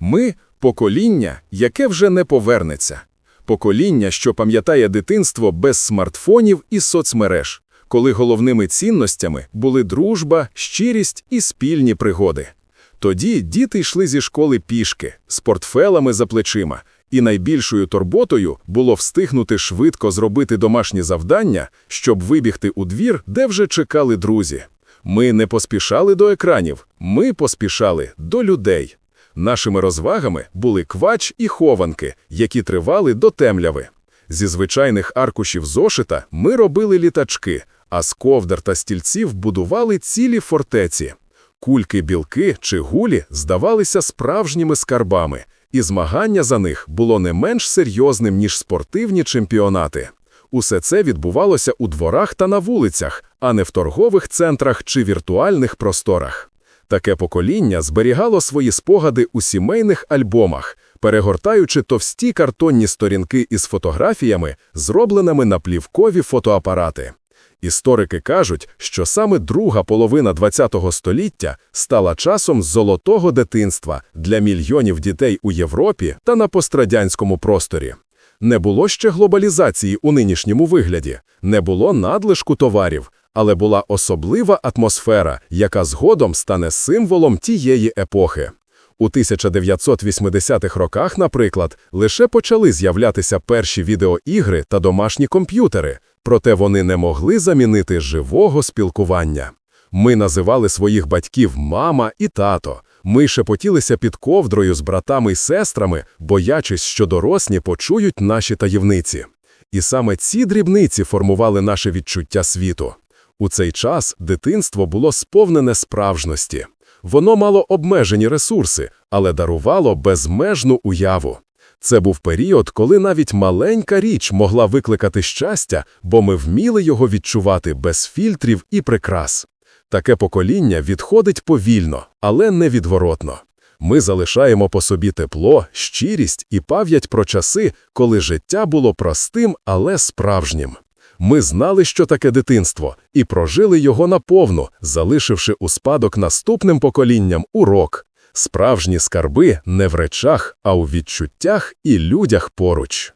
Ми покоління, яке вже не повернеться. Покоління, що пам'ятає дитинство без смартфонів і соцмереж, коли головними цінностями були дружба, щирість і спільні пригоди. Тоді діти йшли зі школи пішки, з портфелами за плечима, і найбільшою турботою було встигнути швидко зробити домашні завдання, щоб вибігти у двір, де вже чекали друзі. Ми не поспішали до екранів, ми поспішали до людей. Нашими розвагами були квач і хованки, які тривали до темляви. Зі звичайних аркушів зошита ми робили літачки, а з ковдр та стільців будували цілі фортеці. Кульки-білки чи гулі здавалися справжніми скарбами, і змагання за них було не менш серйозним, ніж спортивні чемпіонати. Усе це відбувалося у дворах та на вулицях, а не в торгових центрах чи віртуальних просторах. Таке покоління зберігало свої спогади у сімейних альбомах, перегортаючи товсті картонні сторінки із фотографіями, зробленими на плівкові фотоапарати. Історики кажуть, що саме друга половина ХХ століття стала часом золотого дитинства для мільйонів дітей у Європі та на пострадянському просторі. Не було ще глобалізації у нинішньому вигляді, не було надлишку товарів, але була особлива атмосфера, яка згодом стане символом тієї епохи. У 1980-х роках, наприклад, лише почали з'являтися перші відеоігри та домашні комп'ютери, проте вони не могли замінити живого спілкування. Ми називали своїх батьків мама і тато. Ми шепотілися під ковдрою з братами й сестрами, боячись, що дорослі почують наші таємниці. І саме ці дрібниці формували наше відчуття світу. У цей час дитинство було сповнене справжності. Воно мало обмежені ресурси, але дарувало безмежну уяву. Це був період, коли навіть маленька річ могла викликати щастя, бо ми вміли його відчувати без фільтрів і прикрас. Таке покоління відходить повільно, але невідворотно. Ми залишаємо по собі тепло, щирість і пам'ять про часи, коли життя було простим, але справжнім. Ми знали, що таке дитинство, і прожили його наповну, залишивши у спадок наступним поколінням урок. Справжні скарби не в речах, а у відчуттях і людях поруч.